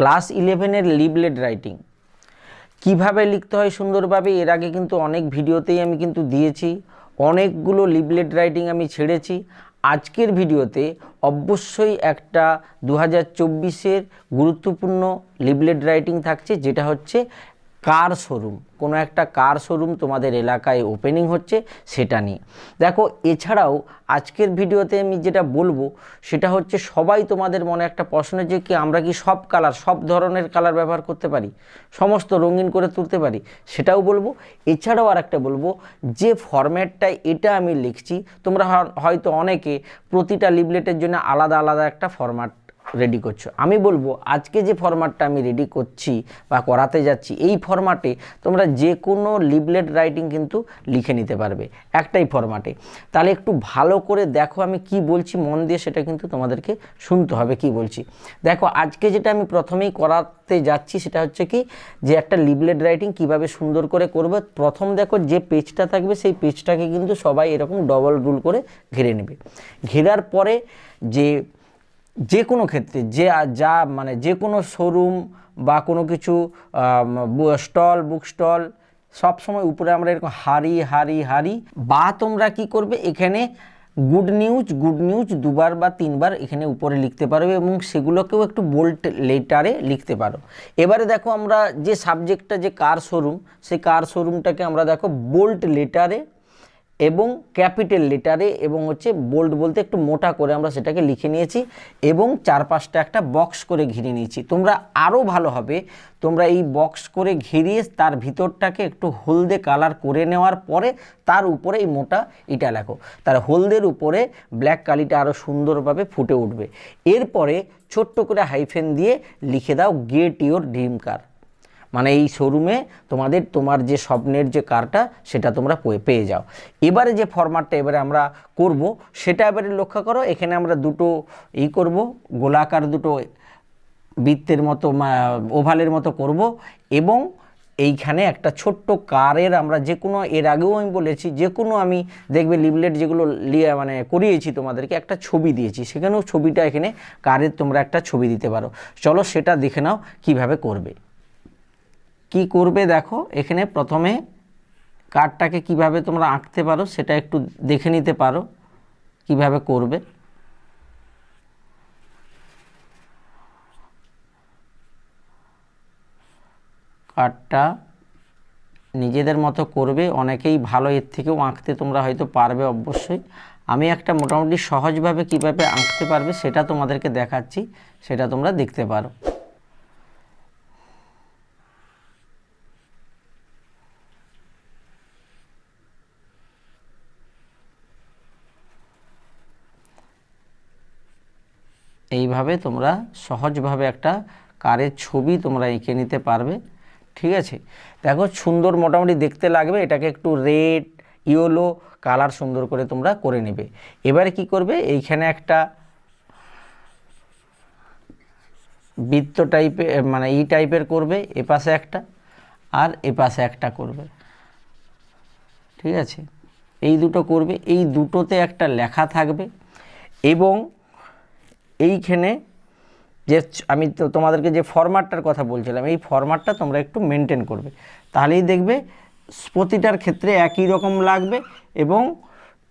Class ইলেভেনের লিবলেট writing. কীভাবে লিখতে হয় সুন্দরভাবে, এর আগে কিন্তু অনেক ভিডিওতেই আমি কিন্তু দিয়েছি। অনেকগুলো লিবলেট রাইটিং আমি ছেড়েছি। আজকের ভিডিওতে অবশ্যই একটা দু হাজার গুরুত্বপূর্ণ লিবলেট রাইটিং থাকছে, যেটা হচ্ছে কার শোরুম? কোনো একটা কার শোরুম তোমাদের এলাকায় ওপেনিং হচ্ছে সেটা নিয়ে। দেখো, এছাড়াও আজকের ভিডিওতে আমি যেটা বলব, সেটা হচ্ছে সবাই তোমাদের মনে একটা প্রশ্ন যে কি আমরা কি সব কালার সব ধরনের কালার ব্যবহার করতে পারি? সমস্ত রঙিন করে তুলতে পারি? সেটাও বলব। এছাড়াও আর একটা বলব, যে ফরম্যাটটায় এটা আমি লিখছি, তোমরা হয়তো অনেকে প্রতিটা লিবলেটের জন্য আলাদা আলাদা একটা ফরম্যাট রেডি করছ। আমি বলব, আজকে যে ফরম্যাটটা আমি রেডি করছি বা করাতে যাচ্ছি, এই ফরম্যাটে তোমরা যে কোনো লিবলেট রাইটিং কিন্তু লিখে নিতে পারবে, একটাই ফরম্যাটে তাহলে একটু ভালো করে দেখো আমি কি বলছি, মন দিয়ে সেটা কিন্তু তোমাদেরকে শুনতে হবে কি বলছি। দেখো, আজকে যেটা আমি প্রথমেই করাতে যাচ্ছি সেটা হচ্ছে কি, যে একটা লিবলেট রাইটিং কীভাবে সুন্দর করে করবে। প্রথম দেখো যে পেজটা থাকবে, সেই পেজটাকে কিন্তু সবাই এরকম ডবল রুল করে ঘিরে নেবে। ঘেরার পরে যে যে কোনো ক্ষেত্রে, যে যা মানে যে কোনো শোরুম বা কোনো কিছু স্টল বুক স্টল সব সময় উপরে আমরা এরকম হারি হারি হারি বা তোমরা কি করবে, এখানে গুড নিউজ গুড নিউজ দুবার বা তিনবার এখানে উপরে লিখতে পারবে এবং সেগুলোকেও একটু বোল্ট লেটারে লিখতে পারো। এবারে দেখো আমরা যে সাবজেক্টটা যে কার শোরুম সেই কার শোরুমটাকে আমরা দেখো বোল্ট লেটারে এবং ক্যাপিটাল লেটারে এবং হচ্ছে বোল্ড বলতে একটু মোটা করে আমরা সেটাকে লিখে নিয়েছি এবং চার পাঁচটা একটা বক্স করে ঘিরে নিয়েছি। তোমরা আরও ভালো হবে, তোমরা এই বক্স করে ঘিরিয়ে তার ভিতরটাকে একটু হলদে কালার করে নেওয়ার পরে তার উপরে এই মোটা ইটা লেখো। তার হলদের উপরে ব্ল্যাক কালিটা আরও সুন্দরভাবে ফুটে উঠবে। এরপরে ছোট্ট করে হাইফেন দিয়ে লিখে দাও, গেট ইওর ড্রিম কার। মানে এই শোরুমে তোমাদের, তোমার যে স্বপ্নের যে কারটা, সেটা তোমরা পেয়ে যাও। এবারে যে ফরম্যাটটা এবারে আমরা করব, সেটা এবারে লক্ষ্য করো, এখানে আমরা দুটো ই করব, গোলাকার দুটো বৃত্তের মতো ওভালের মতো করব এবং এইখানে একটা ছোট্ট কারের আমরা যে কোনো, এর আগেও আমি বলেছি, যে কোনো আমি দেখবে লিবলেট যেগুলো লিয়ে মানে করিয়েছি তোমাদেরকে, একটা ছবি দিয়েছি। সেখানেও ছবিটা এখানে কারের তোমরা একটা ছবি দিতে পারো। চলো সেটা দেখে নাও কীভাবে করবে। কি করবে দেখো, এখানে প্রথমে কার্ডটাকে কীভাবে তোমরা আঁকতে পারো সেটা একটু দেখে নিতে পারো, কীভাবে করবে। কার্ডটা নিজেদের মতো করবে, অনেকেই ভালো এর থেকেও আঁকতে তোমরা হয়তো পারবে অবশ্যই। আমি একটা মোটামুটি সহজভাবে কীভাবে আঁকতে পারবে সেটা তোমাদেরকে দেখাচ্ছি, সেটা তোমরা দেখতে পারো। এইভাবে তোমরা সহজভাবে একটা কারের ছবি তোমরা এঁকে নিতে পারবে। ঠিক আছে? দেখো, সুন্দর মোটামুটি দেখতে লাগবে। এটাকে একটু রেড, ইয়েলো কালার সুন্দর করে তোমরা করে নেবে। এবারে কি করবে? এইখানে একটা বৃত্ত টাইপের মানে এই টাইপের করবে এ পাশে একটা আর এ পাশে একটা করবে। ঠিক আছে? এই দুটো করবে। এই দুটোতে একটা লেখা থাকবে এবং এইখানে যে আমি তো তোমাদেরকে যে ফরম্যাটটার কথা বলছিলাম, এই ফরম্যাটটা তোমরা একটু মেনটেন করবে। তাহলেই দেখবে প্রতিটার ক্ষেত্রে একই রকম লাগবে এবং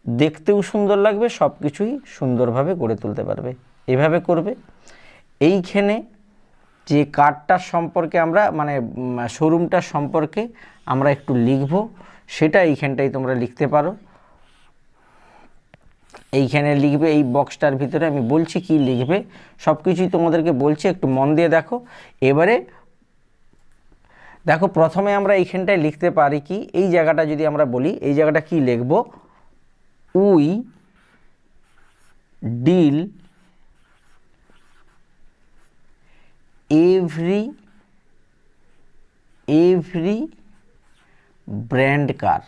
দেখতেও সুন্দর লাগবে সব কিছুই সুন্দরভাবে গড়ে তুলতে পারবে। এভাবে করবে। এইখানে যে কার্ডটার সম্পর্কে আমরা মানে শোরুমটার সম্পর্কে আমরা একটু লিখব, সেটা এইখানটাই তোমরা লিখতে পারো। এইখানে লিখবে, এই বক্সটার ভিতরে আমি বলছি কি লিখবে। সব কিছুই তোমাদেরকে বলছি, একটু মন দিয়ে দেখো। এবারে দেখো, প্রথমে আমরা এইখানটায় লিখতে পারি কি, এই জায়গাটা যদি আমরা বলি, এই জায়গাটা কি লিখব? We deal every every brand car?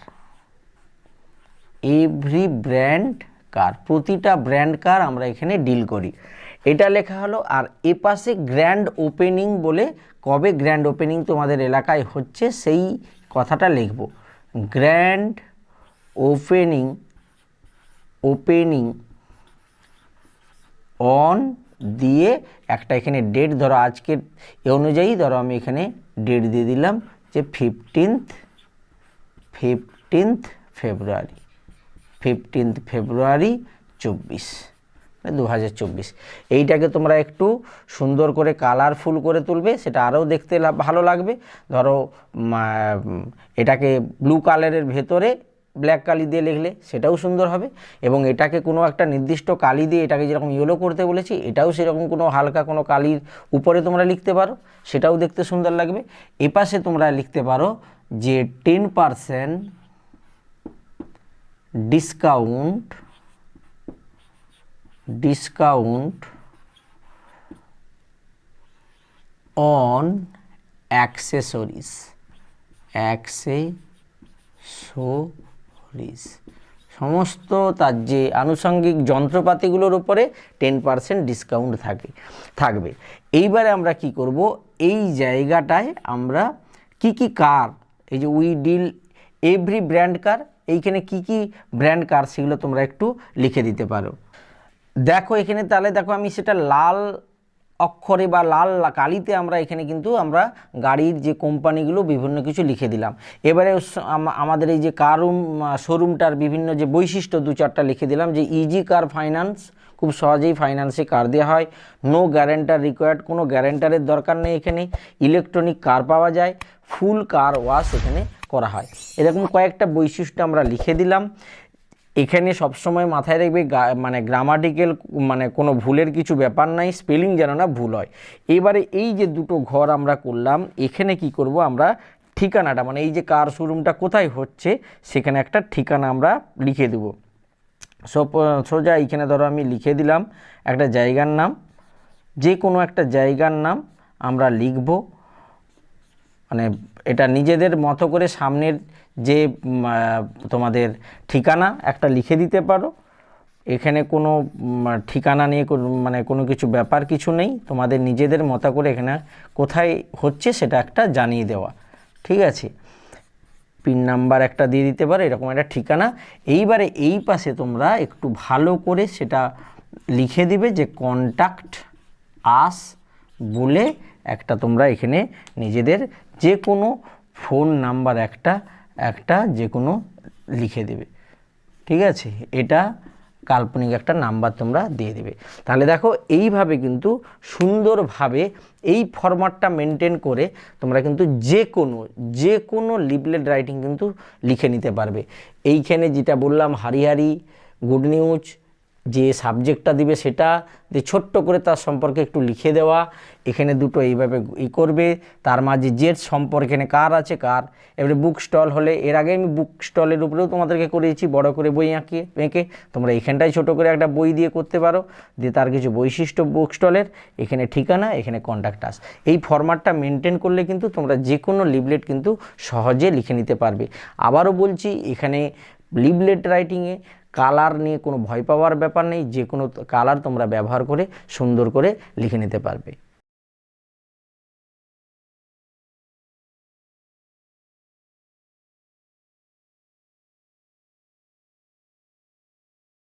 Every brand car? প্রতিটা ব্র্যান্ড কার আমরা এখানে ডিল করি। এটা লেখা হলো, আর এ পাশে গ্র্যান্ড ওপেনিং বলে কবে গ্র্যান্ড ওপেনিং তোমাদের এলাকায় হচ্ছে সেই কথাটা লিখব। গ্র্যান্ড ওপেনিং ওপেনিং অন দিয়ে একটা এখানে ডেট ধরো আজকের এ অনুযায়ী, ধরো আমি এখানে ডেট দিয়ে দিলাম যে fifteenth fifteenth February fifteenth February চব্বিশ দু হাজার চব্বিশ। এইটাকে তোমরা একটু সুন্দর করে কালারফুল করে তুলবে, সেটা আরও দেখতে ভালো লাগবে। ধরো এটাকে ব্লু কালারের ভেতরে ব্ল্যাক কালি দিয়ে লিখলে সেটাও সুন্দর হবে। এবং এটাকে কোনো একটা নির্দিষ্ট কালি দিয়ে এটাকে যেরকম ইয়েলো করতে বলেছি, এটাও সেরকম কোনো হালকা কোনো কালির উপরে তোমরা লিখতে পারো, সেটাও দেখতে সুন্দর লাগবে। এপাশে তোমরা লিখতে পারো যে ten percent discount discount on accessories accessories সমস্ত তার যে আনুষঙ্গিক যন্ত্রপাতিগুলোর উপরে টেন পার্সেন্ট ডিসকাউন্ট থাকে, থাকবে। এইবারে আমরা কি করব? এই জায়গাটায় আমরা কি কি কার এই যে we deal every brand car এইখানে কি কি ব্র্যান্ড কার সেগুলো তোমরা একটু লিখে দিতে পারো। দেখো এখানে তাহলে দেখো আমি সেটা লাল অক্ষরে বা লাল কালিতে আমরা এখানে কিন্তু আমরা গাড়ির যে কোম্পানিগুলো বিভিন্ন কিছু লিখে দিলাম। এবারে আমাদের এই যে কারুম শোরুমটার বিভিন্ন যে বৈশিষ্ট্য দু চারটা লিখে দিলাম যে ইজি কার ফাইন্যান্স খুব সহজেই ফাইন্যান্সে কার দেওয়া হয়। নো গ্যারেন্টার রিকোয়ার্ড কোনো গ্যারেন্টারের দরকার নেই এখানে। ইলেকট্রনিক কার পাওয়া যায়। ফুল কার ওয়াশ এখানে করা হয়। এরকম কয়েকটা বৈশিষ্ট্য আমরা লিখে দিলাম। এখানে সবসময় মাথায় রাখবে মানে গ্রামাটিক্যাল মানে কোনো ভুলের কিছু ব্যাপার নাই স্পেলিং যেন না ভুল হয়। এবারে এই যে দুটো ঘর আমরা করলাম, এখানে কি করব আমরা? ঠিকানাটা মানে এই যে কার শোরুমটা কোথায় হচ্ছে, সেখানে একটা ঠিকানা আমরা লিখে দেবো। সো, সোজা এইখানে ধরো আমি লিখে দিলাম একটা জায়গার নাম। যে কোনো একটা জায়গার নাম আমরা লিখব। মানে এটা নিজেদের মতো করে সামনের যে তোমাদের ঠিকানা একটা লিখে দিতে পারো। এখানে কোনো ঠিকানা নিয়ে মানে কোনো কিছু ব্যাপার কিছু নেই। তোমাদের নিজেদের মতো করে এখানে কোথায় হচ্ছে সেটা একটা জানিয়ে দেওয়া। ঠিক আছে? পিন নাম্বার একটা দিয়ে দিতে পারো, এরকম একটা ঠিকানা। এইবারে এই পাশে তোমরা একটু ভালো করে সেটা লিখে দিবে যে কন্ট্যাক্ট আস বলে একটা তোমরা এখানে নিজেদের যে কোনো ফোন নাম্বার একটা একটা যে কোনো লিখে দেবে। ঠিক আছে? এটা কাল্পনিক একটা নাম্বার তোমরা দিয়ে দেবে। তাহলে দেখো, এইভাবে কিন্তু সুন্দরভাবে এই ফরম্যাটটা মেনটেন করে তোমরা কিন্তু যে কোনো যে কোনো লিপলেট রাইটিং কিন্তু লিখে নিতে পারবে। এইখানে যেটা বললাম, হারিহারি গুড নিউজ যে সাবজেক্টটা দিবে সেটা দিয়ে ছোট্ট করে তার সম্পর্কে একটু লিখে দেওয়া, এখানে দুটো এইভাবে ই করবে, তার মাঝে জেট সম্পর্কে এখানে কার আছে, কার? এবারে বুক স্টল হলে, এর আগে আমি বুক স্টলের উপরেও তোমাদেরকে করেছি বড় করে বই আঁকিয়ে এঁকে। তোমরা এখানটায় ছোট করে একটা বই দিয়ে করতে পারো, দিয়ে তার কিছু বৈশিষ্ট্য বুক স্টলের এখানে ঠিকানা, এখানে কন্ট্যাক্ট আস এই ফরম্যাটটা মেনটেন করলে কিন্তু তোমরা যে কোনো লিভলেট কিন্তু সহজে লিখে নিতে পারবে। আবারও বলছি, এখানে লিভলেট রাইটিংয়ে কালার নিয়ে কোনো ভয় পাওয়ার ব্যাপার নেই, যে কোনো কালার তোমরা ব্যবহার করে সুন্দর করে লিখে নিতে পারবে।